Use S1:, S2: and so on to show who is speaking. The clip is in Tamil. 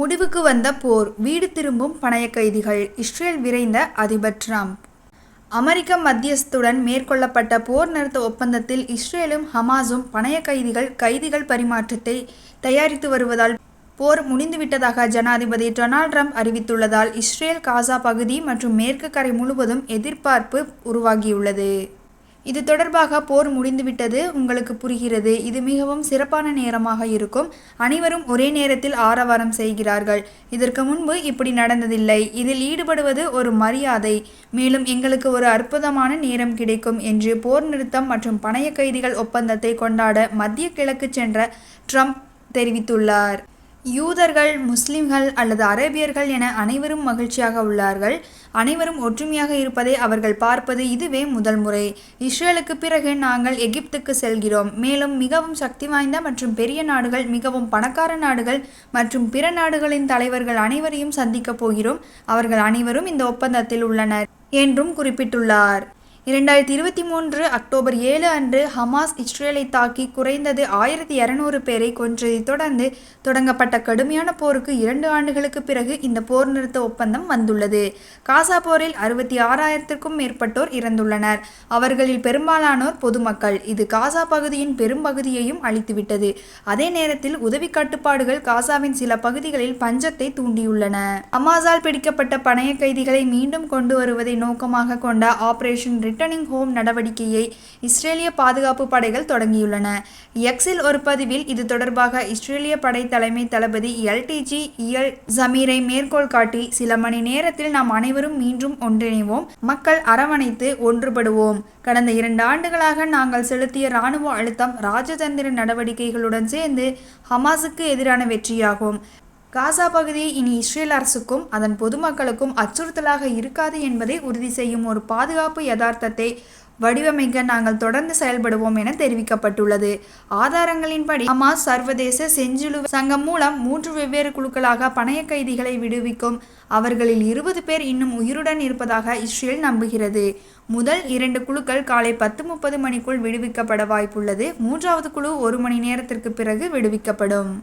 S1: முடிவுக்கு வந்த போர் வீடு திரும்பும் பணைய கைதிகள் இஸ்ரேல் விரைந்த அதிபர் டிரம்ப். அமெரிக்க மத்தியஸ்துடன் மேற்கொள்ளப்பட்ட போர் நிறுத்த ஒப்பந்தத்தில் இஸ்ரேலும் ஹமாஸும் பணைய கைதிகள் கைதிகள் பரிமாற்றத்தை தயாரித்து வருவதால் போர் முடிந்துவிட்டதாக ஜனாதிபதி டொனால்ட் ட்ரம்ப் அறிவித்துள்ளதால் இஸ்ரேல் காசா பகுதி மற்றும் மேற்கு கரை முழுவதும் எதிர்பார்ப்பு உருவாகியுள்ளது. இது தொடர்பாக போர் முடிந்துவிட்டது உங்களுக்கு புரிகிறது. இது மிகவும் சிறப்பான நேரமாக இருக்கும். அனைவரும் ஒரே நேரத்தில் ஆரவாரம் செய்கிறார்கள். இதற்கு முன்பு இப்படி நடந்ததில்லை. இதில் ஈடுபடுவது ஒரு மரியாதை. மேலும் எங்களுக்கு ஒரு அற்புதமான நேரம் கிடைக்கும் என்று போர் நிறுத்தம் மற்றும் பணைய கைதிகள் ஒப்பந்தத்தை கொண்டாட மத்திய கிழக்கு சென்ற ட்ரம்ப் தெரிவித்துள்ளார். யூதர்கள் முஸ்லிம்கள் அல்லது அரேபியர்கள் என அனைவரும் மகிழ்ச்சியாக உள்ளார்கள். அனைவரும் ஒற்றுமையாக இருப்பதை அவர்கள் பார்ப்பது இதுவே முதல் முறை. இஸ்ரேலுக்கு பிறகு நாங்கள் எகிப்துக்கு செல்கிறோம். மேலும் மிகவும் சக்தி வாய்ந்த மற்றும் பெரிய நாடுகள் மிகவும் பணக்கார நாடுகள் மற்றும் பிற நாடுகளின் தலைவர்கள் அனைவரையும் சந்திக்கப் போகிறோம். அவர்கள் அனைவரும் இந்த ஒப்பந்தத்தில் உள்ளனர் என்றும் குறிப்பிட்டுள்ளார். இரண்டாயிரத்தி இருபத்தி மூன்று அக்டோபர் ஏழு அன்று ஹமாஸ் இஸ்ரேலை தாக்கி குறைந்தது ஆயிரத்தி இரநூறு பேரை கொன்றதைத் தொடர்ந்து தொடங்கப்பட்ட கடுமையான போருக்கு இரண்டு ஆண்டுகளுக்கு பிறகு இந்த போர் நிறுத்த ஒப்பந்தம் வந்துள்ளது. காசா போரில் அறுபத்தி ஆறாயிரத்திற்கும் மேற்பட்டோர் இறந்துள்ளனர். அவர்களில் பெரும்பாலானோர் பொதுமக்கள். இது காசா பகுதியின் பெரும்பகுதியையும் அழித்துவிட்டது. அதே நேரத்தில் உதவி கட்டுப்பாடுகள் காசாவின் சில பகுதிகளில் பஞ்சத்தை தூண்டியுள்ளன. ஹமாஸால் பிடிக்கப்பட்ட பணைய கைதிகளை மீண்டும் கொண்டு வருவதை நோக்கமாக கொண்ட ஆபரேஷன் ரிட்டர்னிங் ஹோம் நடவடிக்கையை இஸ்ரேலிய பாதுகாப்பு படைகள் தொடங்கியுள்ளன. எக்ஸில் ஒரு பதிவில் இது தொடர்பாக இஸ்ரேலிய படை தலைமை தளபதி எல்டிஜி இயல் ஜமீரை மேற்கோள் காட்டி சில மணி நேரத்தில் நாம் அனைவரும் மீண்டும் ஒன்றிணைவோம் மக்கள் அரவணைத்து ஒன்றுபடுவோம். கடந்த இரண்டு ஆண்டுகளாக நாங்கள் செலுத்திய இராணுவ அழுத்தம் ராஜதந்திர நடவடிக்கைகளுடன் சேர்ந்து ஹமாஸுக்கு எதிரான வெற்றியாகும். காசா பகுதி இனி இஸ்ரேல் அரசுக்கும் அதன் பொதுமக்களுக்கும் அச்சுறுத்தலாக இருக்காது என்பதை உறுதி செய்யும் ஒரு பாதுகாப்பு யதார்த்தத்தை வடிவமைக்க நாங்கள் தொடர்ந்து செயல்படுவோம் என தெரிவிக்கப்பட்டுள்ளது. ஆதாரங்களின்படி ஹமாஸ் சர்வதேச செஞ்சிலு சங்கம் மூலம் மூன்று வெவ்வேறு குழுக்களாக பணைய கைதிகளை விடுவிக்கும். அவர்களில் இருபது பேர் இன்னும் உயிருடன் இருப்பதாக இஸ்ரேல் நம்புகிறது. முதல் இரண்டு குழுக்கள் காலை பத்து முப்பது மணிக்குள் விடுவிக்கப்பட வாய்ப்புள்ளது. மூன்றாவது குழு ஒரு மணி நேரத்திற்கு பிறகு விடுவிக்கப்படும்.